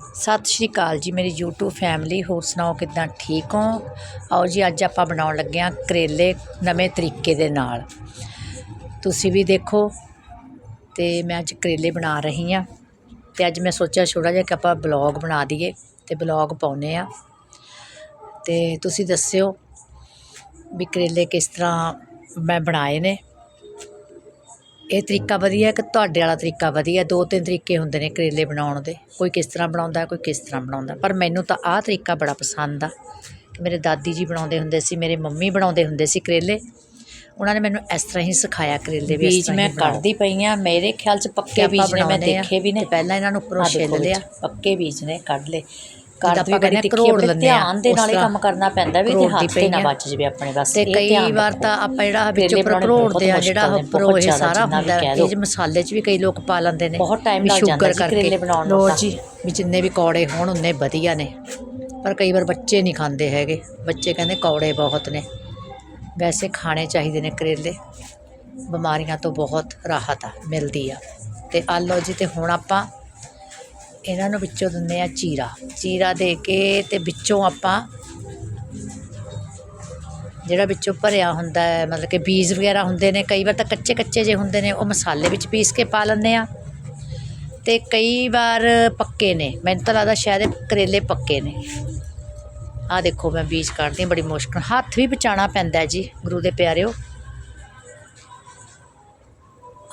ਸਤਿ ਸ਼੍ਰੀ ਅਕਾਲ ਜੀ, ਮੇਰੀ YouTube ਫੈਮਿਲੀ ਹੋਰ ਸੁਣਾਓ ਕਿੱਦਾਂ ਠੀਕ ਹੋ? ਆਓ ਜੀ, ਅੱਜ ਆਪਾਂ ਬਣਾਉਣ ਲੱਗੇ ਹਾਂ ਕਰੇਲੇ ਨਵੇਂ ਤਰੀਕੇ ਦੇ ਨਾਲ। ਤੁਸੀਂ ਵੀ ਦੇਖੋ ਤੇ ਮੈਂ ਅੱਜ ਕਰੇਲੇ ਬਣਾ ਰਹੀ ਹਾਂ ਤੇ ਅੱਜ ਮੈਂ ਸੋਚਿਆ ਛੋਟਾ ਜਿਹਾ ਕਿ ਆਪਾਂ ਬਲੌਗ ਬਣਾ ਦਈਏ ਤੇ ਬਲੌਗ ਪਾਉਨੇ ਆ ਤੇ ਤੁਸੀਂ ਦੱਸਿਓ ਵੀ ਕਰੇਲੇ ਕਿਸ ਤਰ੍ਹਾਂ ਮੈਂ ਬਣਾਏ ਨੇ। ਇਹ ਤਰੀਕਾ ਵਧੀਆ ਕਿ ਤੁਹਾਡੇ ਵਾਲਾ ਤਰੀਕਾ ਵਧੀਆ ਦੋ ਤਿੰਨ ਤਰੀਕੇ ਹੁੰਦੇ ਨੇ ਕਰੇਲੇ ਬਣਾਉਣ ਦੇ ਕੋਈ ਕਿਸ ਤਰ੍ਹਾਂ ਬਣਾਉਂਦਾ ਕੋਈ ਕਿਸ ਤਰ੍ਹਾਂ ਬਣਾਉਂਦਾ ਪਰ ਮੈਨੂੰ ਤਾਂ ਆਹ ਤਰੀਕਾ ਬੜਾ ਪਸੰਦ ਆ ਕਿ ਮੇਰੇ ਦਾਦੀ ਜੀ ਬਣਾਉਂਦੇ ਹੁੰਦੇ ਸੀ ਮੇਰੇ ਮੰਮੀ ਬਣਾਉਂਦੇ ਹੁੰਦੇ ਸੀ ਕਰੇਲੇ ਉਹਨਾਂ ਨੇ ਮੈਨੂੰ ਇਸ ਤਰ੍ਹਾਂ ਹੀ ਸਿਖਾਇਆ ਕਰੇਲੇ ਵੀ ਬੀਜ ਮੈਂ। ਕੱਢਦੀ ਪਈ ਆ ਮੇਰੇ ਖਿਆਲ ਚ ਪੱਕੇ ਬੀਜ ਨੇ ਮੈਂ। ਦੇਖੇ ਵੀ ਨੇ ਪਹਿਲਾਂ ਇਹਨਾਂ ਨੂੰ ਉੱਪਰੋਂ ਛਿੱਲ ਲਿਆ। ਪੱਕੇ ਬੀਜ ਨੇ ਕੱਢ ਲਏ ਕਰ ਵੀ ਬੜੀ ਤਿੱਖੀ ਕਰੋੜ ਆਪਣੇ ਧਿਆਨ ਦੇ ਨਾਲ ਹੀ ਤਰ੍ਹਾਂ ਕੰਮ ਕਰਨਾ ਪੈਂਦਾ ਵੀ ਤੇ ਹੱਥ ਤੇ ਨਾ। ਬਚ ਜਵੇ ਆਪਣੇ ਬਸ ਤੇ ਇਹ ਕਈ ਵਾਰ। ਤਾਂ ਆਪਾਂ ਜਿਹੜਾ ਵਿੱਚੋਂ ਭਰੋੜਦੇ ਆ ਜਿਹੜਾ ਉੱਪਰੋਂ ਇਹ ਸਾਰਾ ਹੁੰਦਾ ਇਹ ਮਸਾਲੇ 'ਚ ਵੀ ਕਈ ਲੋਕ ਪਾ ਲੈਂਦੇ ਨੇ ਬਹੁਤ ਵੀ ਲੱਗ ਜਾਂਦਾ ਜੀ। ਕਰੇਲੇ ਬਣਾਉਣ ਨੂੰ। ਜੀ ਵੀ ਜਿੰਨੇ ਵੀ ਕੌੜੇ ਹੋਣ ਉਨੇ ਵਧੀਆ ਨੇ ਪਰ ਕਈ ਵਾਰ ਬੱਚੇ ਨਹੀਂ ਖਾਂਦੇ ਹੈਗੇ ਬੱਚੇ ਕਹਿੰਦੇ ਕੌੜੇ ਬਹੁਤ ਨੇ ਵੈਸੇ ਖਾਣੇ ਚਾਹੀਦੇ ਨੇ ਕਰੇਲੇ ਬਿਮਾਰੀਆਂ ਤੋਂ ਬਹੁਤ ਰਾਹਤ ਆ ਮਿਲਦੀ ਆ ਤੇ ਆ ਲਓ ਜੀ ਤੇ ਹੁਣ ਆਪਾਂ ਇਹਨਾਂ ਨੂੰ ਵਿੱਚੋਂ ਦਿੰਦੇ ਆ ਚੀਰਾ। ਚੀਰਾ ਦੇ ਕੇ ਤੇ ਵਿੱਚੋਂ ਆਪਾਂ ਜਿਹੜਾ ਵਿੱਚੋਂ ਭਰਿਆ ਹੁੰਦਾ ਹੈ, ਮਤਲਬ ਕਿ ਬੀਜ ਵਗੈਰਾ ਹੁੰਦੇ ਨੇ, ਕਈ ਵਾਰ ਤਾਂ ਕੱਚੇ ਕੱਚੇ ਜੇ ਹੁੰਦੇ ਨੇ, ਉਹ ਮਸਾਲੇ ਵਿੱਚ ਪੀਸ ਕੇ ਪਾ ਲੈਂਦੇ ਆ। ਤੇ ਕਈ ਵਾਰ ਪੱਕੇ ਨੇ, ਮੈਨੂੰ ਤਾਂ ਲੱਗਦਾ ਸ਼ਾਇਦ ਇਹ ਕਰੇਲੇ ਪੱਕੇ ਨੇ। ਆਹ ਦੇਖੋ ਮੈਂ ਬੀਜ ਕੱਢਦੀ ਹਾਂ, ਬੜੀ ਮੁਸ਼ਕਲ ਹੱਥ ਵੀ ਬਚਾਉਣਾ ਪੈਂਦਾ ਜੀ, ਗੁਰੂ ਦੇ ਪਿਆਰਿਓ।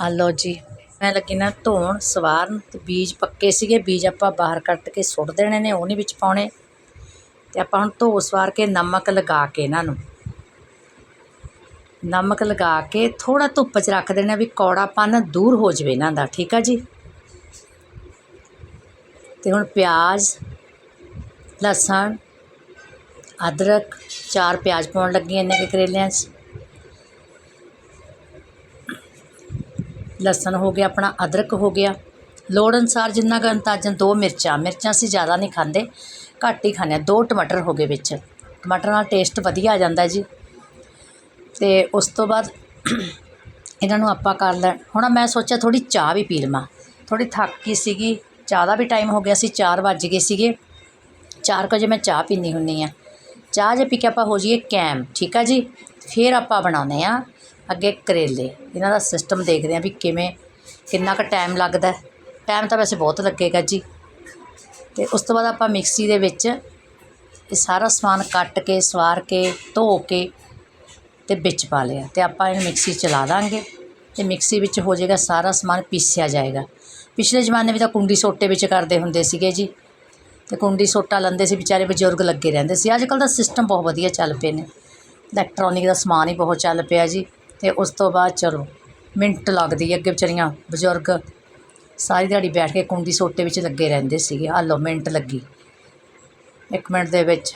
ਆ ਲਓ ਜੀ। ਮੈਂ ਲੱਗੀ ਨਾ ਧੋਣ, ਸਵਾਰਨ ਅਤੇ ਬੀਜ ਪੱਕੇ ਸੀਗੇ, ਬੀਜ ਆਪਾਂ ਬਾਹਰ ਕੱਟ ਕੇ ਸੁੱਟ ਦੇਣੇ ਨੇ, ਉਹ ਨਹੀਂ ਵਿੱਚ ਪਾਉਣੇ। ਅਤੇ ਆਪਾਂ ਹੁਣ ਧੋ ਸਵਾਰ ਕੇ ਨਮਕ ਲਗਾ ਕੇ ਇਹਨਾਂ ਨੂੰ। ਨਮਕ ਲਗਾ ਕੇ ਥੋੜਾ ਧੁੱਪ 'ਚ ਰੱਖ ਦੇਣਾ ਵੀ ਕੌੜਾਪਨ ਦੂਰ ਹੋ ਜਾਵੇ ਇਹਨਾਂ ਦਾ, ਠੀਕ ਆ ਜੀ? ਤੇ ਹੁਣ ਪਿਆਜ਼, ਲਸਣ, ਅਦਰਕ, ਚਾਰ ਪਿਆਜ਼ ਪਾਉਣ ਲੱਗੀ ਇੰਨੇ ਕਿ ਕਰੇਲਿਆਂ 'ਚ। ਲਸਣ ਹੋ ਗਿਆ, ਆਪਣਾ ਅਦਰਕ ਹੋ ਗਿਆ। ਲੋੜ ਅਨੁਸਾਰ ਜਿੰਨਾ ਕੁ ਅੰਦਾਜ਼ਨ ਦੋ ਮਿਰਚਾਂ ਮਿਰਚਾਂ ਅਸੀਂ ਜ਼ਿਆਦਾ ਨਹੀਂ ਖਾਂਦੇ, ਘੱਟ ਹੀ ਖਾਂਦੇ ਹਾਂ। ਦੋ ਟਮਾਟਰ ਹੋ ਗਏ ਵਿੱਚ। ਟਮਾਟਰ ਨਾਲ ਟੇਸਟ ਵਧੀਆ ਆ ਜਾਂਦਾ ਜੀ। ਅਤੇ ਉਸ ਤੋਂ ਬਾਅਦ ਇਹਨਾਂ ਨੂੰ ਆਪਾਂ ਕਰ ਲੈ ਹੁਣ ਮੈਂ ਸੋਚਿਆ ਥੋੜ੍ਹੀ ਚਾਹ ਵੀ ਪੀ ਲਵਾਂ। ਥੋੜ੍ਹੀ ਥੱਕ ਗਈ ਸੀਗੀ। ਚਾਹ ਦਾ ਵੀ ਟਾਈਮ ਹੋ ਗਿਆ ਸੀ, ਚਾਰ ਵੱਜ ਗਏ ਸੀਗੇ। 4 ਵਜੇ ਮੈਂ ਚਾਹ ਪੀਂਦੀ ਹੁੰਦੀ ਹਾਂ। ਚਾਹ ਜੇ ਪੀ ਕੇ ਆਪਾਂ ਹੋ ਜਾਈਏ ਕੈਮ, ਠੀਕ ਆ ਜੀ? ਫਿਰ ਆਪਾਂ ਬਣਾਉਂਦੇ ਹਾਂ ਅੱਗੇ ਕਰੇਲੇ, ਇਹਨਾਂ ਦਾ ਸਿਸਟਮ ਦੇਖਦੇ ਹਾਂ ਵੀ ਕਿਵੇਂ, ਕਿੰਨਾ ਕੁ ਟਾਈਮ ਲੱਗਦਾ ਟਾਈਮ ਤਾਂ ਵੈਸੇ ਬਹੁਤ ਲੱਗੇਗਾ ਜੀ। ਅਤੇ ਉਸ ਤੋਂ ਬਾਅਦ ਆਪਾਂ ਮਿਕਸੀ ਦੇ ਵਿੱਚ ਇਹ ਸਾਰਾ ਸਮਾਨ ਕੱਟ ਕੇ, ਸਵਾਰ ਕੇ, ਧੋ ਕੇ ਅਤੇ ਵਿੱਚ ਪਾ ਲਿਆ। ਅਤੇ ਆਪਾਂ ਇਹਨੂੰ ਮਿਕਸੀ ਚਲਾ ਦਾਂਗੇ। ਅਤੇ ਮਿਕਸੀ ਵਿੱਚ ਹੋ ਜਾਏਗਾ ਸਾਰਾ ਸਮਾਨ ਪੀਸਿਆ ਜਾਏਗਾ। ਪਿਛਲੇ ਜ਼ਮਾਨੇ ਵਿੱਚ ਤਾਂ ਕੁੰਡੀ ਸੋਟੇ ਵਿੱਚ ਕਰਦੇ ਹੁੰਦੇ ਸੀਗੇ ਜੀ। ਅਤੇ ਕੁੰਡੀ ਸੋਟਾ ਲੈਂਦੇ ਸੀ, ਵਿਚਾਰੇ ਬਜ਼ੁਰਗ ਲੱਗੇ ਰਹਿੰਦੇ ਸੀ। ਅੱਜ ਕੱਲ੍ਹ ਦਾ ਸਿਸਟਮ ਬਹੁਤ ਵਧੀਆ ਚੱਲ ਪਏ ਨੇ। ਇਲੈਕਟ੍ਰੋਨਿਕ ਦਾ ਸਮਾਨ ਹੀ ਬਹੁਤ ਚੱਲ ਪਿਆ ਜੀ। ਅਤੇ ਉਸ ਤੋਂ ਬਾਅਦ ਚਲੋ, ਮਿੰਟ ਲੱਗਦੀ ਅੱਗੇ ਵਿਚਾਰੀਆਂ ਬਜ਼ੁਰਗ ਸਾਰੀ ਦਿਹਾੜੀ ਬੈਠ ਕੇ ਕੁੰਡੀ ਸੋਟੇ ਵਿੱਚ ਲੱਗੇ ਰਹਿੰਦੇ ਸੀਗੇ। ਆਹ ਲਓ, ਮਿੰਟ ਲੱਗੀ। ਇੱਕ ਮਿੰਟ ਦੇ ਵਿੱਚ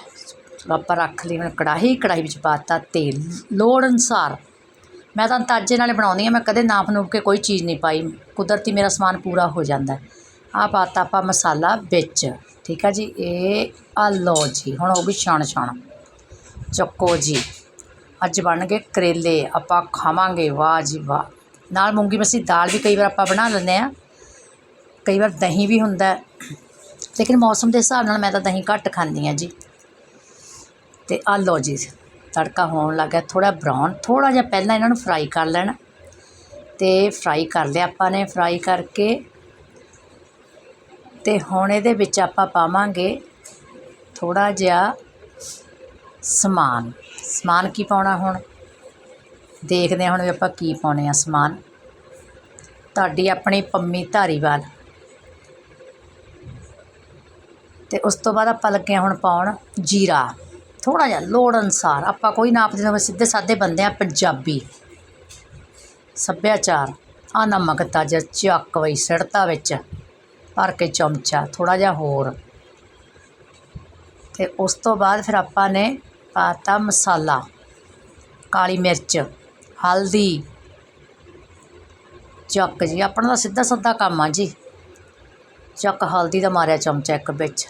ਆਪਾਂ ਰੱਖ ਲਈ ਹੁਣ ਕੜਾਹੀ ਕੜਾਹੀ ਵਿੱਚ ਪਾਤਾ ਤੇਲ। ਲੋੜ ਅਨੁਸਾਰ ਮੈਂ ਤਾਂ ਅੰਦਾਜ਼ੇ ਨਾਲੇ ਬਣਾਉਂਦੀ ਹਾਂ, ਮੈਂ ਕਦੇ ਨਾਪ ਨੂਪ ਕੇ ਕੋਈ ਚੀਜ਼ ਨਹੀਂ ਪਾਈ। ਕੁਦਰਤੀ ਮੇਰਾ ਸਮਾਨ ਪੂਰਾ ਹੋ ਜਾਂਦਾ ਆ ਪਾਤਾ ਆਪਾਂ ਮਸਾਲਾ ਵਿੱਚ। ਠੀਕ ਆ ਜੀ, ਇਹ ਆ ਲਓ ਜੀ, ਹੁਣ ਉਹ ਵੀ ਛਾਣ ਛਾਣ ਚੱਕੋ ਜੀ। ਅੱਜ ਬਣ ਗਏ ਕਰੇਲੇ, ਆਪਾਂ ਖਾਵਾਂਗੇ, ਵਾਹ ਜੀ ਵਾਹ। ਨਾਲ ਮੂੰਗੀ ਮਸੀ ਦਾਲ ਵੀ ਕਈ ਵਾਰ ਆਪਾਂ ਬਣਾ ਲੈਂਦੇ ਹਾਂ। ਕਈ ਵਾਰ ਦਹੀਂ ਵੀ ਹੁੰਦਾ ਲੇਕਿਨ ਮੌਸਮ ਦੇ ਹਿਸਾਬ ਨਾਲ ਮੈਂ ਤਾਂ ਦਹੀਂ ਘੱਟ ਖਾਂਦੀ ਹਾਂ ਜੀ। ਤੇ ਆ ਲਓ ਜੀ, ਤੜਕਾ ਹੋਣ ਲੱਗਾ ਥੋੜਾ ਬਰਾਊਨ ਥੋੜਾ ਜਿਹਾ ਪਹਿਲਾਂ ਇਹਨਾਂ ਨੂੰ ਫਰਾਈ ਕਰ ਲੈਣਾ। ਤੇ ਫਰਾਈ ਕਰ ਲਿਆ ਆਪਾਂ ਨੇ ਫਰਾਈ ਕਰਕੇ। ਤੇ ਹੁਣ ਇਹਦੇ ਵਿੱਚ ਆਪਾਂ ਪਾਵਾਂਗੇ ਥੋੜਾ ਜਿਹਾ ਸਮਾਨ। ਸਮਾਨ ਕੀ ਪਾਉਣਾ ਹੁਣ? ਦੇਖਦੇ ਹਾਂ ਹੁਣ ਵੀ ਆਪਾਂ ਕੀ ਪਾਉਣੇ ਆ ਸਮਾਨ। ਤੁਹਾਡੀ ਆਪਣੀ ਪੰਮੀ ਧਾਰੀਵਾਲ। ਤੇ ਉਸ ਤੋਂ ਬਾਅਦ ਆਪਾਂ ਲੱਗੇ ਹਾਂ ਹੁਣ ਪਾਉਣ ਜੀਰਾ। ਥੋੜਾ ਜਿਹਾ ਲੋੜ ਅਨੁਸਾਰ ਆਪਾਂ ਕੋਈ ਨਾਪ ਦੇ ਸਿੱਧੇ ਸਾਦੇ ਬੰਦੇ ਆ ਪੰਜਾਬੀ। ਸੱਭਿਆਚਾਰ। ਆ ਨਮਕ ਤਾਜਾ ਚੱਕ ਵਈ ਸਿੜਤਾ ਵਿੱਚ। ਭਰ ਕੇ ਚਮਚਾ ਥੋੜਾ ਜਿਹਾ ਹੋਰ। ਤੇ ਉਸ ਤੋਂ ਬਾਅਦ ਫਿਰ ਆਪਾਂ ਨੇ ਪਾਤਾ ਮਸਾਲਾ, ਕਾਲੀ ਮਿਰਚ, ਹਲਦੀ। ਚੱਕ ਜੀ, ਆਪਣਾ ਤਾਂ ਸਿੱਧਾ ਸਾਦਾ ਕੰਮ ਆ ਜੀ। ਚੱਕ ਹਲਦੀ ਦਾ ਮਾਰਿਆ ਚਮਚਾ ਇੱਕ ਵਿੱਚ।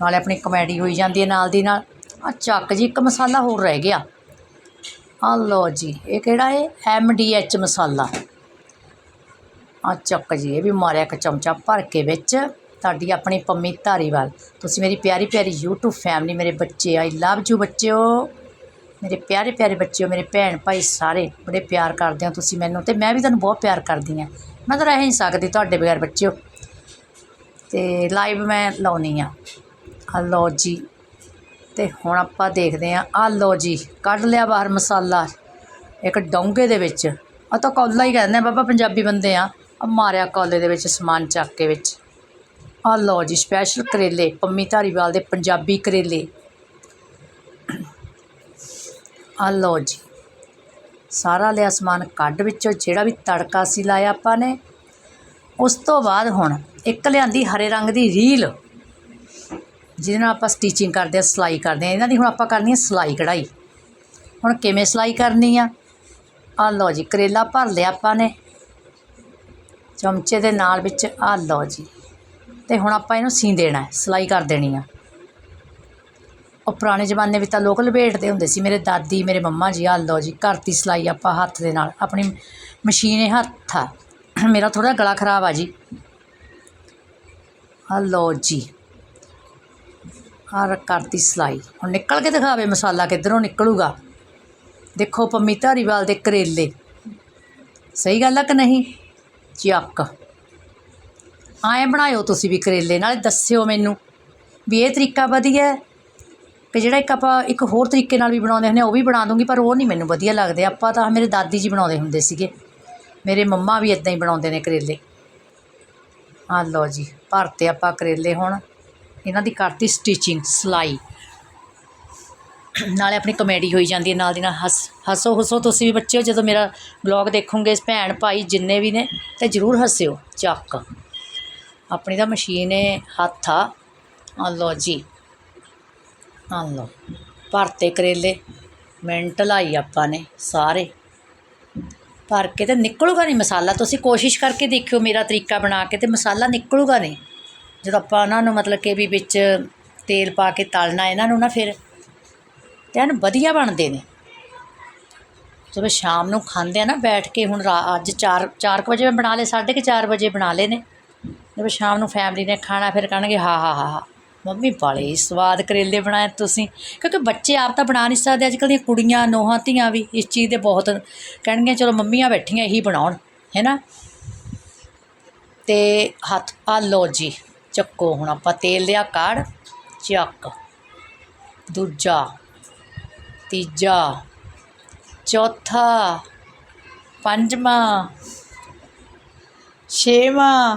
ਨਾਲੇ ਆਪਣੀ ਕਮੇਡੀ ਹੋਈ ਜਾਂਦੀ ਹੈ ਨਾਲ ਦੀ ਨਾਲ। ਆ ਚੱਕ ਜੀ, ਇੱਕ ਮਸਾਲਾ ਹੋਰ ਰਹਿ ਗਿਆ। ਆ ਲਓ ਜੀ, ਇਹ ਕਿਹੜਾ ਹੈ ਐਮ ਡੀ ਐਚ ਮਸਾਲਾ। ਆ ਚੱਕ ਜੀ, ਇਹ ਵੀ ਮਾਰਿਆ ਇੱਕ ਚਮਚਾ ਭਰ ਕੇ ਵਿੱਚ। ਤੁਹਾਡੀ ਆਪਣੀ ਪੰਮੀ ਧਾਰੀਵਾਲ। ਤੁਸੀਂ ਮੇਰੀ ਪਿਆਰੀ ਪਿਆਰੀ YouTube ਫੈਮਿਲੀ ਮੇਰੇ ਬੱਚੇ ਆਈ ਲਵ ਯੂ ਬੱਚਿਓ। ਮੇਰੇ ਪਿਆਰੇ ਪਿਆਰੇ ਬੱਚਿਓ, ਮੇਰੇ ਭੈਣ ਭਾਈ ਸਾਰੇ ਬੜੇ ਪਿਆਰ ਕਰਦੇ ਹੋ ਤੁਸੀਂ ਮੈਨੂੰ ਤੇ ਮੈਂ ਵੀ ਤੁਹਾਨੂੰ ਬਹੁਤ ਪਿਆਰ ਕਰਦੀ ਹਾਂ। ਮੈਂ ਤਾਂ ਰਹਿ ਨਹੀਂ ਸਕਦੀ ਤੁਹਾਡੇ ਬਗੈਰ ਬੱਚਿਓ। ਤੇ ਲਾਈਵ ਮੈਂ ਲਾਉਣੀ ਆ। ਆ ਲਓ ਜੀ। ਤੇ ਹੁਣ ਆਪਾਂ ਦੇਖਦੇ ਹਾਂ। ਆ ਲਓ ਜੀ, ਕੱਢ ਲਿਆ ਬਾਹਰ ਮਸਾਲਾ। ਇੱਕ ਡੋਂਗੇ ਦੇ ਵਿੱਚ। ਆ ਤਾਂ ਕੌਲਾ ਹੀ ਕਹਿੰਦੇ ਆ ਬਾਬਾ, ਪੰਜਾਬੀ ਬੰਦੇ ਆ। ਆ ਮਾਰਿਆ ਕੌਲੇ ਦੇ ਵਿੱਚ ਸਮਾਨ ਚੱਕ ਕੇ ਵਿੱਚ। ਆ ਲਓ ਜੀ ਸਪੈਸ਼ਲ ਕਰੇਲੇ, ਪੰਮੀ ਧਾਰੀਵਾਲ ਦੇ ਪੰਜਾਬੀ ਕਰੇਲੇ। ਆ ਲਓ ਜੀ, ਸਾਰਾ ਲਿਆ ਸਮਾਨ ਕੱਢ ਵਿੱਚੋਂ, ਜਿਹੜਾ ਵੀ ਤੜਕਾ ਸੀ ਲਾਇਆ ਆਪਾਂ ਨੇ। ਉਸ ਤੋਂ ਬਾਅਦ ਹੁਣ ਇੱਕ ਲਿਆਂਦੀ ਹਰੇ ਰੰਗ ਦੀ ਰੀਲ, ਜਿਹਦੇ ਨਾਲ ਆਪਾਂ ਸਟਿਚਿੰਗ ਕਰਦੇ ਆ ਸਿਲਾਈ ਕਰਦੇ ਆ ਇਹਨਾਂ ਦੀ ਹੁਣ ਆਪਾਂ ਕਰਨੀ ਆ ਸਿਲਾਈ ਕਢਾਈ। ਹੁਣ ਕਿਵੇਂ ਸਿਲਾਈ ਕਰਨੀ ਆ? ਆ ਲਓ ਜੀ, ਕਰੇਲਾ ਭਰ ਲਿਆ ਆਪਾਂ ਨੇ। ਚਮਚੇ ਦੇ ਨਾਲ ਵਿੱਚ ਆ ਲਓ ਜੀ। ਤੇ ਹੁਣ ਆਪਾਂ ਇਹਨੂੰ ਸੀ ਦੇਣਾ, ਸਿਲਾਈ ਕਰ ਦੇਣੀ ਆ। ਉਹ ਪੁਰਾਣੇ ਜ਼ਮਾਨੇ ਵਿੱਚ ਤਾਂ ਲੋਕ ਲਪੇਟਦੇ ਹੁੰਦੇ ਸੀ, ਮੇਰੇ ਦਾਦੀ, ਮੇਰੇ ਮੰਮਾ ਜੀ ਆ ਲਓ ਜੀ, ਘਰ ਦੀ ਸਿਲਾਈ ਆਪਾਂ ਹੱਥ ਦੇ ਨਾਲ, ਆਪਣੀ ਮਸ਼ੀਨ ਇਹ ਹੱਥ ਆ। ਮੇਰਾ ਥੋੜਾ ਗਲਾ ਖਰਾਬ ਆ ਜੀ। ਆ ਲਓ ਜੀ। ਆਹ ਕਰਤੀ ਸਿਲਾਈ। ਹੁਣ ਨਿਕਲ ਕੇ ਦਿਖਾਵੇ ਮਸਾਲਾ ਕਿੱਧਰੋਂ ਨਿਕਲੂਗਾ। ਦੇਖੋ ਪੰਮੀ ਧਾਰੀਵਾਲ ਦੇ ਕਰੇਲੇ। ਸਹੀ ਗੱਲ ਆ ਕਿ ਨਹੀਂ? ਚੱਕ। ਆਏ ਬਣਾਇਓ ਤੁਸੀਂ ਵੀ ਕਰੇਲੇ, ਨਾਲੇ ਦੱਸਿਓ ਮੈਨੂੰ ਵੀ ਇਹ ਤਰੀਕਾ ਵਧੀਆ ਹੈ। ਕਿ ਜਿਹੜਾ ਇੱਕ ਆਪਾਂ ਇੱਕ ਹੋਰ ਤਰੀਕੇ ਨਾਲ ਵੀ ਬਣਾਉਂਦੇ ਹੁੰਦੇ ਆ, ਉਹ ਵੀ ਬਣਾ ਦੂੰਗੀ, ਪਰ ਉਹ ਨਹੀਂ ਮੈਨੂੰ ਵਧੀਆ ਲੱਗਦੇ। ਆਪਾਂ ਤਾਂ ਮੇਰੇ ਦਾਦੀ ਜੀ ਬਣਾਉਂਦੇ ਹੁੰਦੇ ਸੀਗੇ। ਮੇਰੇ ਮੰਮਾ ਵੀ ਇਦਾਂ ਹੀ ਬਣਾਉਂਦੇ ਨੇ ਕਰੇਲੇ। ਆ ਲਓ ਜੀ, ਭਰਤੇ ਆਪਾਂ ਕਰੇਲੇ ਹੁਣ। ਇਹਨਾਂ ਦੀ ਕਰਤੀ ਸਟਿਚਿੰਗ ਸਿਲਾਈ। ਨਾਲੇ ਆਪਣੀ ਕਮੇਡੀ ਹੋਈ ਜਾਂਦੀ ਹੈ ਨਾਲ ਦੀ ਨਾਲ। ਹੱਸ, ਹੱਸੋ ਹੱਸੋ ਤੁਸੀਂ ਵੀ ਬੱਚਿਓ ਜਦੋਂ ਮੇਰਾ ਬਲੌਗ ਦੇਖੋਗੇ, ਭੈਣ ਭਾਈ ਜਿੰਨੇ ਵੀ ਨੇ, ਤੇ ਜਰੂਰ ਹੱਸਿਓ, ਚੱਕ। ਆਪਣੀ ਤਾਂ ਮਸ਼ੀਨ ਹੈ ਹੱਥ ਆ। ਆ ਲਓ ਜੀ। ਆ ਲਓ। ਭਰਤੇ ਕਰੇਲੇ, ਮਿੰਟ ਲਾਈ ਆਪਾਂ ਨੇ ਸਾਰੇ। ਭਰ ਕੇ ਤੇ ਨਿਕਲੂਗਾ ਨਹੀਂ ਮਸਾਲਾ। ਤੁਸੀਂ ਕੋਸ਼ਿਸ਼ ਕਰਕੇ ਦੇਖਿਓ ਮੇਰਾ ਤਰੀਕਾ ਬਣਾ ਕੇ ਤੇ ਮਸਾਲਾ ਨਿਕਲੂਗਾ ਨਹੀਂ। ਜਦੋਂ ਆਪਾਂ ਉਹਨਾਂ ਨੂੰ ਮਤਲਬ ਕਿ ਵੀ ਵਿੱਚ ਤੇਲ ਪਾ ਕੇ ਤਲਣਾ, ਇਹਨਾਂ ਨੂੰ ਨਾ ਫਿਰ ਤੇ ਐਨ ਵਧੀਆ ਬਣਦੇ ਨੇ। ਜਦੋਂ ਸ਼ਾਮ ਨੂੰ ਖਾਂਦੇ ਆ ਨਾ ਬੈਠ ਕੇ, ਹੁਣ ਰਾ- ਅੱਜ 4 4 ਵਜੇ ਮੈਂ ਬਣਾ ਲਏ, ਸਾਢੇ ਕੁ ਚਾਰ ਵਜੇ ਬਣਾ ਲਏ ਨੇ। ਜਦੋਂ ਸ਼ਾਮ ਨੂੰ ਫੈਮਿਲੀ ਨੇ ਖਾਣਾ, ਫਿਰ ਕਹਿਣਗੇ, ਹਾ ਹਾ, ਹਾਂ ਹਾਂ, ਮੰਮੀ ਬੜੇ ਹੀ ਸਵਾਦ ਕਰੇਲੇ ਬਣਾਏ ਤੁਸੀਂ। ਕਿਉਂਕਿ ਬੱਚੇ ਆਪ ਤਾਂ ਬਣਾ ਨਹੀਂ ਸਕਦੇ ਅੱਜ ਕੱਲ੍ਹ ਦੀਆਂ ਕੁੜੀਆਂ, ਨੋਹਾਂ, ਧੀਆਂ ਵੀ ਇਸ ਚੀਜ਼ ਦੇ ਬਹੁਤ ਕਹਿਣਗੀਆਂ, ਚਲੋ ਮੰਮੀਆਂ ਬੈਠੀਆਂ ਇਹੀ ਬਣਾਉਣ। ਹੈ ਨਾ ਤੇ ਹੱਥ, ਆ ਲਓ ਜੀ, ਚੱਕੋ ਹੁਣ ਆਪਾਂ ਤੇਲ ਲਿਆ ਕਾੜ, ਚੱਕ। ਦੂਜਾ, ਤੀਜਾ, ਚੌਥਾ, ਪੰਜਵਾਂ, ਛੇਵਾਂ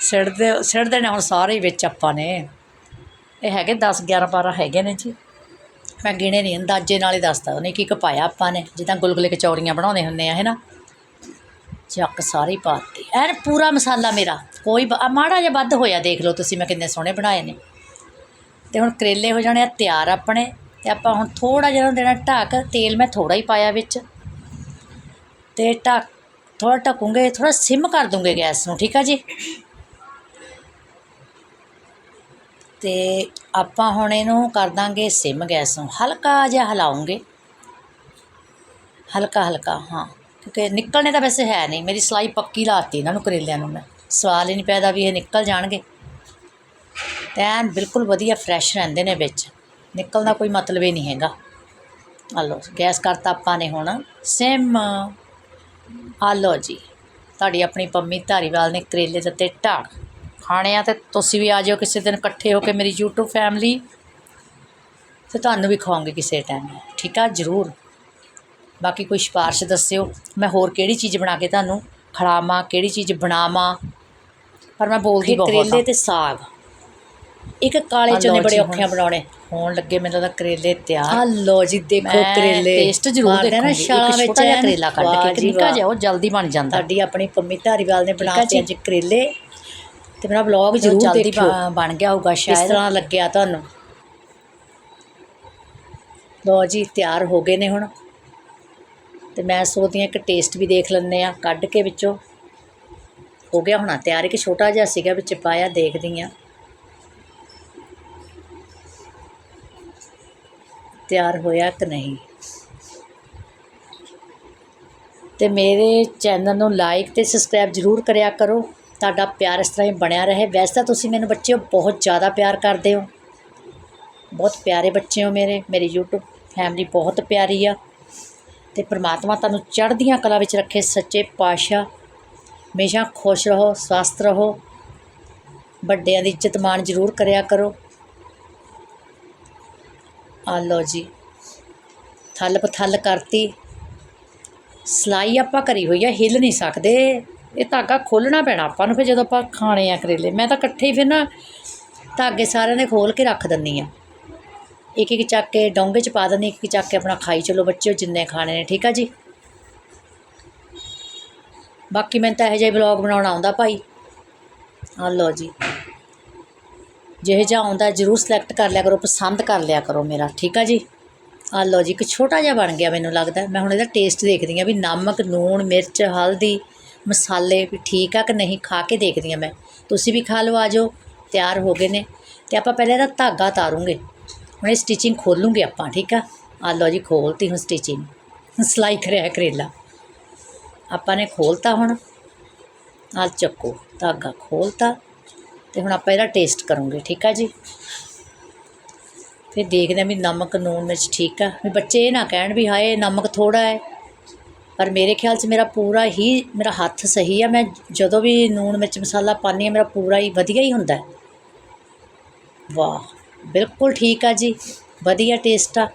ਸਿੜਦੇ ਸਿੜਦੇ ਨੇ ਹੁਣ ਸਾਰੇ ਹੀ ਵਿੱਚ ਆਪਾਂ ਨੇ। ਇਹ ਹੈਗੇ 10 11 12 ਹੈਗੇ ਨੇ ਜੀ। ਮੈਂ ਗਿਣੇ ਨਹੀਂ ਅੰਦਾਜ਼ੇ ਨਾਲ ਹੀ ਦੱਸਦਾ ਉਹਨੇ ਕੀ ਪਾਇਆ ਆਪਾਂ ਨੇ। ਜਿੱਦਾਂ ਗੁਲਗੁਲੇ ਕਚੌਰੀਆਂ ਬਣਾਉਂਦੇ ਹੁੰਦੇ ਆ ਹੈ ਨਾ ਚੱਕ ਸਾਰੀ ਪਾਤੀ। ਐਨ ਪੂਰਾ ਮਸਾਲਾ ਮੇਰਾ। ਕੋਈ ਮਾੜਾ ਜਿਹਾ ਵੱਧ ਹੋਇਆ, ਦੇਖ ਲਓ ਤੁਸੀਂ ਮੈਂ ਕਿੰਨੇ ਸੋਹਣੇ ਬਣਾਏ ਨੇ। ਤੇ ਹੁਣ ਕਰੇਲੇ ਹੋ ਜਾਣੇ ਆ, ਤਿਆਰ ਆਪਣੇ। ਤੇ ਆਪਾਂ ਹੁਣ ਥੋੜਾ ਜਿਹਾ ਦੇਣਾ ਢੱਕ, ਤੇਲ ਮੈਂ ਥੋੜਾ ਹੀ ਪਾਇਆ ਵਿੱਚ। ਤੇ ਢੱਕ ਥੋੜਾ ਢੱਕੂਗੇ ਥੋੜਾ ਸਿਮ ਕਰ ਦੂੰਗੇ ਗੈਸ ਨੂੰ, ਠੀਕ ਆ ਜੀ? ਅਤੇ ਆਪਾਂ ਹੁਣ ਇਹਨੂੰ ਕਰ ਦਾਂਗੇ ਸਿਮ ਗੈਸ ਨੂੰ। ਹਲਕਾ ਜਿਹਾ ਹਿਲਾਉਂਗੇ। ਹਲਕਾ ਹਲਕਾ, ਹਾਂ। ਕਿਉਂਕਿ ਨਿਕਲਣੇ ਤਾਂ ਵੈਸੇ ਹੈ ਨਹੀਂ। ਮੇਰੀ ਸਲਾਈ ਪੱਕੀ ਲਾਤੀ ਇਹਨਾਂ ਨੂੰ ਕਰੇਲਿਆਂ ਨੂੰ ਮੈਂ। ਸਵਾਲ ਹੀ ਨਹੀਂ ਪੈਦਾ ਵੀ ਇਹ ਨਿਕਲ ਜਾਣਗੇ। ਤੇ ਐਨ ਬਿਲਕੁਲ ਵਧੀਆ ਫਰੈਸ਼ ਰਹਿੰਦੇ ਨੇ ਵਿੱਚ। ਨਿਕਲਣ ਦਾ ਕੋਈ ਮਤਲਬ ਹੀ ਨਹੀਂ ਹੈਗਾ। ਆ ਲਓ ਗੈਸ ਕਰਤਾ ਆਪਾਂ ਨੇ ਹੁਣ। ਸਿਮ। ਆ ਲਓ ਜੀ। ਤੁਹਾਡੀ ਆਪਣੀ ਪੰਮੀ ਧਾਰੀਵਾਲ ਨੇ ਕਰੇਲੇ ਦੇ ਉੱਤੇ ਢਾਕ ਖਾਣੇ ਆ ਤੇ ਤੁਸੀਂ ਵੀ ਆ ਜਾਓ ਕਿਸੇ ਦਿਨ ਇਕੱਠੇ ਹੋ ਕੇ ਮੇਰੀ YouTube ਫੈਮਿਲੀ ਤੇ ਤੁਹਾਨੂੰ ਵੀ ਖਵਾਉਂਗੇ ਕਿਸੇ ਟਾਈਮ ਠੀਕ ਆ? ਜ਼ਰੂਰ। ਬਾਕੀ ਕੋਈ ਸਿਫਾਰਿਸ਼ ਦੱਸਿਓ। ਮੈਂ ਹੋਰ ਕਿਹੜੀ ਚੀਜ਼ ਬਣਾ ਕੇ ਤੁਹਾਨੂੰ ਖਿਲਾਵਾਂ ਕਿਹੜੀ ਚੀਜ਼ ਬਣਾਵਾਂ? ਪਰ ਮੈਂ ਬੋਲਦੀ ਬਹੁਤ ਕਰੇਲੇ ਤੇ ਸਾਗ। ਇੱਕ ਕਾਲੇ ਚਨੇ ਬੜੇ ਔਖੇ ਬਣਾਉਣੇ। ਹੋਣ ਲੱਗੇ ਮੈਨੂੰ ਤਾਂ ਕਰੇਲੇ ਤਿਆਰ। ਆ ਲਓ ਜੀ ਦੇਖੋ ਕਰੇਲੇ। ਟੇਸਟ ਜ਼ਰੂਰ ਦੇਖੂੰਗੀ। ਨਾ ਛਾਲਾਂ ਵਿੱਚ। ਕਰੇਲਾ ਕੱਢ ਕੇ ਨਿੱਕਾ। ਜਿਹਾ ਉਹ ਜਲਦੀ ਬਣ ਜਾਂਦਾ। ਸਾਡੀ ਆਪਣੀ ਪੰਮੀ ਧਾਰੀਵਾਲ ਨੇ ਬਣਾ ਕੇ। ਅੱਜ ਕਰੇਲੇ। ਤੇ ਮੇਰਾ ਵਲੌਗ ਜ਼ਰੂਰ ਜਲਦੀ ਦੇਖਿਓ। ਬਣ- ਗਿਆ ਹੋਊਗਾ ਸ਼ਾਇਦ। ਤਰ੍ਹਾਂ ਲੱਗਿਆ ਤੁਹਾਨੂੰ? ਲਓ ਜੀ ਤਿਆਰ ਹੋ ਗਏ ਨੇ ਹੁਣ। ਤੇ ਮੈਂ ਸੋਚਦੀ ਹਾਂ ਕਿ ਟੇਸਟ ਵੀ ਦੇਖ ਲੈਂਦੇ ਆ ਕੱਢ ਕੇ ਵਿੱਚੋਂ। ਹੋ ਗਿਆ ਹੋਣਾ ਤਿਆਰ ਇੱਕ ਛੋਟਾ ਜਿਹਾ ਸੀਗਾ ਵਿੱਚ ਪਾਇਆ ਦੇਖਦੀ ਆ ਤਿਆਰ ਹੋਇਆ ਕਿ ਨਹੀਂ? ਤੇ ਮੇਰੇ ਚੈਨਲ ਨੂੰ ਲਾਈਕ ਤੇ ਸਬਸਕ੍ਰਾਈਬ ਜ਼ਰੂਰ ਕਰਿਆ ਕਰੋ। ਤੁਹਾਡਾ ਪਿਆਰ ਇਸ ਤਰ੍ਹਾਂ ਹੀ ਬਣਿਆ ਰਹੇ। ਵੈਸੇ ਤਾਂ ਤੁਸੀਂ ਮੈਨੂੰ ਬੱਚਿਓ ਬਹੁਤ ਜ਼ਿਆਦਾ ਪਿਆਰ ਕਰਦੇ ਹੋ। ਬਹੁਤ ਪਿਆਰੇ ਬੱਚੇ ਹੋ ਮੇਰੇ। ਮੇਰੀ YouTube ਫੈਮਿਲੀ ਬਹੁਤ ਪਿਆਰੀ ਆ। ਅਤੇ ਪ੍ਰਮਾਤਮਾ ਤੁਹਾਨੂੰ ਚੜ੍ਹਦੀਆਂ ਕਲਾ ਵਿੱਚ ਰੱਖੇ ਸੱਚੇ ਪਾਤਸ਼ਾਹ। ਹਮੇਸ਼ਾ ਖੁਸ਼ ਰਹੋ, ਸਵਸਥ ਰਹੋ। ਵੱਡਿਆਂ ਦੀ ਇੱਜ਼ਤ ਮਾਣ ਜ਼ਰੂਰ ਕਰਿਆ ਕਰੋ। ਆ ਲਓ ਜੀ। ਥੱਲ ਪਥੱਲ ਕਰਤੀ। ਸਲਾਈ ਆਪਾਂ ਕਰੀ ਹੋਈ ਆ, ਹਿੱਲ ਨਹੀਂ ਸਕਦੇ। ਇਹ ਧਾਗਾ ਖੋਲਣਾ ਪੈਣਾ ਆਪਾਂ ਨੂੰ, ਫਿਰ ਜਦੋਂ ਆਪਾਂ ਖਾਣੇ ਆ ਕਰੇਲੇ, ਮੈਂ ਤਾਂ ਇਕੱਠੇ ਹੀ ਫਿਰ ਨਾ ਧਾਗੇ ਸਾਰਿਆਂ ਦੇ ਖੋਲ ਕੇ ਰੱਖ ਦਿੰਨੀ ਆ ਇੱਕ ਇੱਕ ਚੱਕ ਕੇ ਡੋਂਗੇ ਚ ਪਾ ਦਿੰਦੀ ਇੱਕ ਇੱਕ ਚੱਕ ਕੇ ਆਪਣਾ ਖਾਈ, ਚਲੋ ਬੱਚਿਓ ਜਿੰਨੇ ਖਾਣੇ ਨੇ, ਠੀਕ ਆ ਜੀ? ਬਾਕੀ ਮੈਨੂੰ ਤਾਂ ਇਹੋ ਜਿਹਾ ਵਲੌਗ ਬਣਾਉਣਾ ਆਉਂਦਾ ਭਾਈ। ਆ ਲਓ ਜੀ। ਜਿਹੇ ਜਿਹਾ ਆਉਂਦਾ ਜਰੂਰ ਸਿਲੈਕਟ ਕਰ ਲਿਆ ਕਰੋ, ਪਸੰਦ ਕਰ ਲਿਆ ਕਰੋ ਮੇਰਾ, ਠੀਕ ਆ ਜੀ? ਆ ਲਓ ਜੀ, ਇੱਕ ਛੋਟਾ ਜਿਹਾ ਬਣ ਗਿਆ ਮੈਨੂੰ ਲੱਗਦਾ। ਮੈਂ ਹੁਣ ਇਹਦਾ ਟੇਸਟ ਦੇਖਦੀ ਆ ਵੀ ਨਮਕ, ਲੂਣ, ਮਿਰਚ, ਹਲਦੀ ਮਸਾਲੇ ਵੀ ਠੀਕ ਆ ਕਿ ਨਹੀਂ ਖਾ ਕੇ ਦੇਖਦੀ ਹਾਂ ਮੈਂ। ਤੁਸੀਂ ਵੀ ਖਾ ਲਓ, ਆ ਜਾਓ। ਤਿਆਰ ਹੋ ਗਏ ਨੇ। ਅਤੇ ਆਪਾਂ ਪਹਿਲਾਂ ਇਹਦਾ ਧਾਗਾ ਤਾਰੂੰਗੇ। ਹੁਣ ਇਹ ਸਟਿਚਿੰਗ ਖੋਲੂਗੇ ਆਪਾਂ, ਠੀਕ ਆ? ਆ ਲਓ ਜੀ, ਖੋਲਤੀ ਹੁਣ ਸਟਿਚਿੰਗ ਸਲਾਈ ਕਰਿਆ ਕਰੇਲਾ। ਆਪਾਂ ਨੇ ਖੋਲਤਾ ਹੁਣ। ਨਾਲ ਚੱਕੋ, ਧਾਗਾ ਖੋਲਤਾ। ਤੇ ਹੁਣ ਆਪਾਂ ਇਹਦਾ ਟੇਸਟ ਕਰੂੰਗੇ, ਠੀਕ ਆ ਜੀ? ਫਿਰ ਦੇਖਦੇ ਹਾਂ ਵੀ ਨਮਕ ਨੂਣ ਮਿਰਚ ਠੀਕ ਆ। ਵੀ ਬੱਚੇ ਇਹ ਨਾ ਕਹਿਣ ਵੀ ਹਾਏ, ਨਮਕ ਥੋੜਾ ਹੈ। ਪਰ ਮੇਰੇ ਖਿਆਲ 'ਚ ਮੇਰਾ ਪੂਰਾ ਹੀ, ਮੇਰਾ ਹੱਥ ਸਹੀ ਆ। ਮੈਂ ਜਦੋਂ ਵੀ ਲੂਣ ਮਿਰਚ ਮਸਾਲਾ ਪਾਉਂਦੀ ਹਾਂ, ਮੇਰਾ ਪੂਰਾ ਹੀ ਵਧੀਆ ਹੀ ਹੁੰਦਾ। ਵਾਹ, ਬਿਲਕੁਲ ਠੀਕ ਆ ਜੀ। ਵਧੀਆ ਟੇਸਟ ਆ।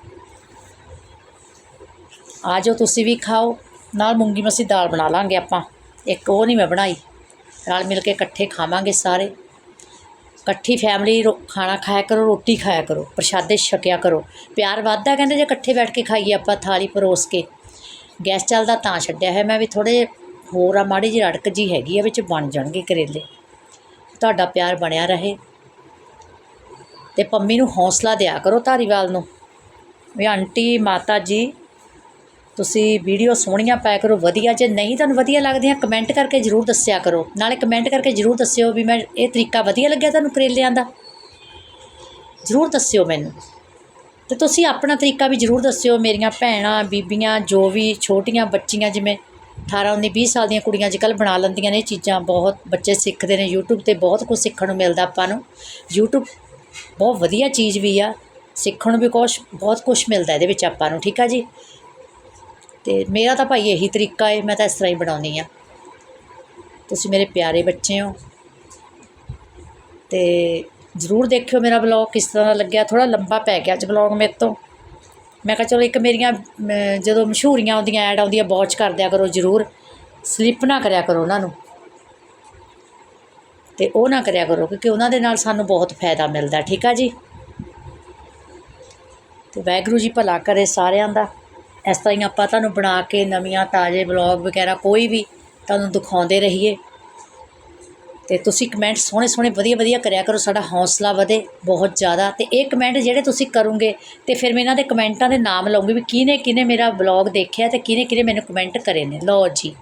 ਆ ਜਾਓ, ਤੁਸੀਂ ਵੀ ਖਾਓ। ਨਾਲ ਮੂੰਗੀ ਮਸੀ ਦਾਲ ਬਣਾ ਲਾਂਗੇ ਆਪਾਂ। ਇੱਕ ਉਹ ਨਹੀਂ ਮੈਂ ਬਣਾਈ। ਰਲ ਮਿਲ ਕੇ ਇਕੱਠੇ ਖਾਵਾਂਗੇ ਸਾਰੇ। ਇਕੱਠੀ ਫੈਮਿਲੀ ਰੋ- ਖਾਣਾ ਖਾਇਆ ਕਰੋ, ਰੋਟੀ ਖਾਇਆ ਕਰੋ। ਪ੍ਰਸ਼ਾਦੇ ਛਕਿਆ ਕਰੋ। ਪਿਆਰ ਵੱਧਦਾ ਕਹਿੰਦੇ ਜੇ ਇਕੱਠੇ ਬੈਠ ਕੇ ਖਾਈਏ ਆਪਾਂ ਥਾਲੀ ਪਰੋਸ ਕੇ। ਗੈਸ ਚੱਲਦਾ ਤਾਂ ਛੱਡਿਆ ਹੈ ਮੈਂ ਵੀ ਥੋੜ੍ਹੇ ਹੋਰ ਆ, ਮਾੜੀ ਜਿਹੀ ਅੜਕ ਜੀ ਹੈਗੀ ਆ, ਵਿੱਚ ਬਣ ਜਾਣਗੇ ਕਰੇਲੇ। ਤੁਹਾਡਾ ਪਿਆਰ ਬਣਿਆ ਰਹੇ। ਤੇ ਪੰਮੀ ਨੂੰ ਹੌਸਲਾ ਦਿਆ ਕਰੋ ਧਾਰੀਵਾਲ ਨੂੰ। ਵੀ ਆਂਟੀ, ਮਾਤਾ ਜੀ, ਤੁਸੀਂ ਵੀਡੀਓ ਸੋਹਣੀਆਂ ਪਾਇਆ ਕਰੋ, ਵਧੀਆ। ਜੇ ਨਹੀਂ ਤੁਹਾਨੂੰ ਵਧੀਆ ਲੱਗਦੀਆਂ, ਕਮੈਂਟ ਕਰਕੇ ਜ਼ਰੂਰ ਦੱਸਿਆ ਕਰੋ। ਨਾਲੇ ਕਮੈਂਟ ਕਰਕੇ ਜ਼ਰੂਰ ਦੱਸਿਓ ਵੀ ਮੈਂ ਇਹ ਤਰੀਕਾ ਵਧੀਆ ਲੱਗਿਆ ਤੁਹਾਨੂੰ ਕਰੇਲਿਆਂ ਦਾ। ਜ਼ਰੂਰ ਦੱਸਿਓ ਮੈਨੂੰ। ਅਤੇ ਤੁਸੀਂ ਆਪਣਾ ਤਰੀਕਾ ਵੀ ਜ਼ਰੂਰ ਦੱਸਿਓ, ਮੇਰੀਆਂ ਭੈਣਾਂ, ਬੀਬੀਆਂ, ਜੋ ਵੀ ਛੋਟੀਆਂ ਬੱਚੀਆਂ, ਜਿਵੇਂ 18 19 20 ਸਾਲ ਦੀਆਂ ਕੁੜੀਆਂ ਅੱਜ ਕੱਲ੍ਹ ਬਣਾ ਲੈਂਦੀਆਂ ਨੇ ਇਹ ਚੀਜ਼ਾਂ। ਬਹੁਤ ਬੱਚੇ ਸਿੱਖਦੇ ਨੇ ਯੂਟਿਊਬ ਤੇ, ਬਹੁਤ ਕੁਝ ਸਿੱਖਣ ਨੂੰ ਮਿਲਦਾ ਆਪਾਂ ਨੂੰ। ਯੂਟਿਊਬ ਬਹੁਤ ਵਧੀਆ ਚੀਜ਼ ਵੀ ਆ, ਸਿੱਖਣ ਨੂੰ ਵੀ ਕੁਛ, ਬਹੁਤ ਕੁਝ ਮਿਲਦਾ ਇਹਦੇ ਵਿੱਚ ਆਪਾਂ ਨੂੰ, ਠੀਕ ਆ ਜੀ? ਅਤੇ ਮੇਰਾ ਤਾਂ ਭਾਈ ਇਹੀ ਤਰੀਕਾ ਹੈ ਮੈਂ ਤਾਂ ਇਸ ਤਰ੍ਹਾਂ ਹੀ ਬਣਾਉਂਦੀ ਆ ਤੁਸੀਂ ਮੇਰੇ ਪਿਆਰੇ ਬੱਚੇ ਹੋ। ਅਤੇ ਜ਼ਰੂਰ ਦੇਖਿਓ ਮੇਰਾ ਬਲੌਗ ਕਿਸ ਤਰ੍ਹਾਂ ਦਾ ਲੱਗਿਆ ਥੋੜਾ ਲੰਬਾ ਪੈ ਗਿਆ ਅੱਜ ਬਲੌਗ ਮੇਰੇ ਤੋਂ। ਮੈਂ ਕਿਹਾ ਚਲੋ ਇੱਕ ਮੇਰੀਆਂ ਜਦੋਂ ਮਸ਼ਹੂਰੀਆਂ ਆਉਂਦੀਆਂ ਐਡ ਆਉਂਦੀਆਂ ਵਾਚ ਕਰ ਦਿਆ ਕਰੋ ਜ਼ਰੂਰ। ਸਲਿੱਪ ਨਾ ਕਰਿਆ ਕਰੋ ਉਹਨਾਂ ਨੂੰ। ਤੇ ਉਹ ਨਾ ਕਰਿਆ ਕਰੋ, ਕਿਉਂਕਿ ਉਹਨਾਂ ਦੇ ਨਾਲ ਸਾਨੂੰ ਬਹੁਤ ਫਾਇਦਾ ਮਿਲਦਾ, ਠੀਕ ਆ ਜੀ? ਤੇ ਵਾਹਿਗੁਰੂ ਜੀ ਭਲਾ ਕਰੇ ਸਾਰਿਆਂ ਦਾ। ਇਸ ਤਰ੍ਹਾਂ ਹੀ ਆਪਾਂ ਤੁਹਾਨੂੰ ਬਣਾ ਕੇ ਨਵੀਆਂ ਤਾਜ਼ੇ ਬਲੌਗ ਵਗੈਰਾ ਕੋਈ ਵੀ ਤੁਹਾਨੂੰ ਦਿਖਾਉਂਦੇ ਰਹੀਏ। ਅਤੇ ਤੁਸੀਂ ਕਮੈਂਟ ਸੋਹਣੇ ਸੋਹਣੇ ਵਧੀਆ ਵਧੀਆ ਕਰਿਆ ਕਰੋ, ਸਾਡਾ ਹੌਂਸਲਾ ਵਧੇ ਬਹੁਤ ਜ਼ਿਆਦਾ। ਅਤੇ ਇਹ ਕਮੈਂਟ ਜਿਹੜੇ ਤੁਸੀਂ ਕਰੋਗੇ ਅਤੇ ਫਿਰ ਮੈਂ ਇਹਨਾਂ ਦੇ ਕਮੈਂਟਾਂ ਦੇ ਨਾਮ ਲਊਂਗੀ ਵੀ ਕਿਹਨੇ ਕਿਹਨੇ ਮੇਰਾ ਬਲੌਗ ਦੇਖਿਆ ਅਤੇ ਕਿਹਨੇ ਕਿਹਨੇ ਮੈਨੂੰ ਕਮੈਂਟ ਕਰੇ ਨੇ। ਲਓ ਜੀ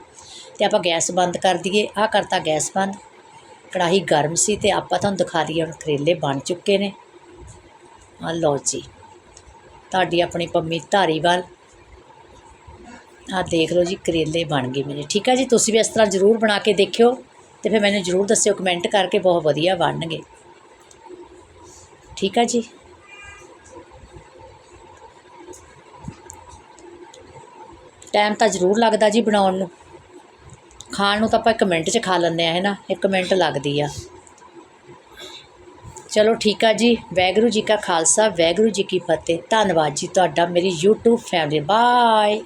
ਅਤੇ ਆਪਾਂ ਗੈਸ ਬੰਦ ਕਰ ਦਈਏ। ਆਹ ਕਰਤਾ ਗੈਸ ਬੰਦ। ਕੜਾਹੀ ਗਰਮ ਸੀ ਅਤੇ ਆਪਾਂ ਤੁਹਾਨੂੰ ਦਿਖਾ ਦਈਏ, ਹੁਣ ਕਰੇਲੇ ਬਣ ਚੁੱਕੇ ਨੇ। ਆ ਲਓ ਜੀ, ਤੁਹਾਡੀ ਆਪਣੀ ਪੰਮੀ ਧਾਰੀਵਾਲ। ਆਹ ਦੇਖ ਲਓ ਜੀ, ਕਰੇਲੇ ਬਣ ਗਏ ਮੇਰੇ। ਠੀਕ ਆ ਜੀ, ਤੁਸੀਂ ਵੀ ਇਸ ਤਰ੍ਹਾਂ ਜ਼ਰੂਰ ਬਣਾ ਕੇ ਦੇਖਿਓ। ਅਤੇ ਫਿਰ ਮੈਨੂੰ ਜ਼ਰੂਰ ਦੱਸਿਓ ਕਮੈਂਟ ਕਰਕੇ ਬਹੁਤ ਵਧੀਆ ਬਣਨਗੇ। ਠੀਕ ਆ ਜੀ? ਟਾਈਮ ਤਾਂ ਜ਼ਰੂਰ ਲੱਗਦਾ ਜੀ ਬਣਾਉਣ ਨੂੰ। ਖਾਣ ਨੂੰ ਤਾਂ ਆਪਾਂ ਇੱਕ ਮਿੰਟ 'ਚ ਖਾ ਲੈਂਦੇ ਆ ਹੈ ਨਾ? ਇੱਕ ਮਿੰਟ ਲੱਗਦੀ ਆ। ਚਲੋ ਠੀਕ ਆ ਜੀ। ਵੈਗਰੂ ਜੀ ਕਾ ਖਾਲਸਾ ਵੈਗਰੂ ਜੀ ਕੀ ਫਤਿਹ। ਧੰਨਵਾਦ ਜੀ ਤੁਹਾਡਾ, ਮੇਰੀ YouTube ਫੈਮਿਲੀ ਬਾਏ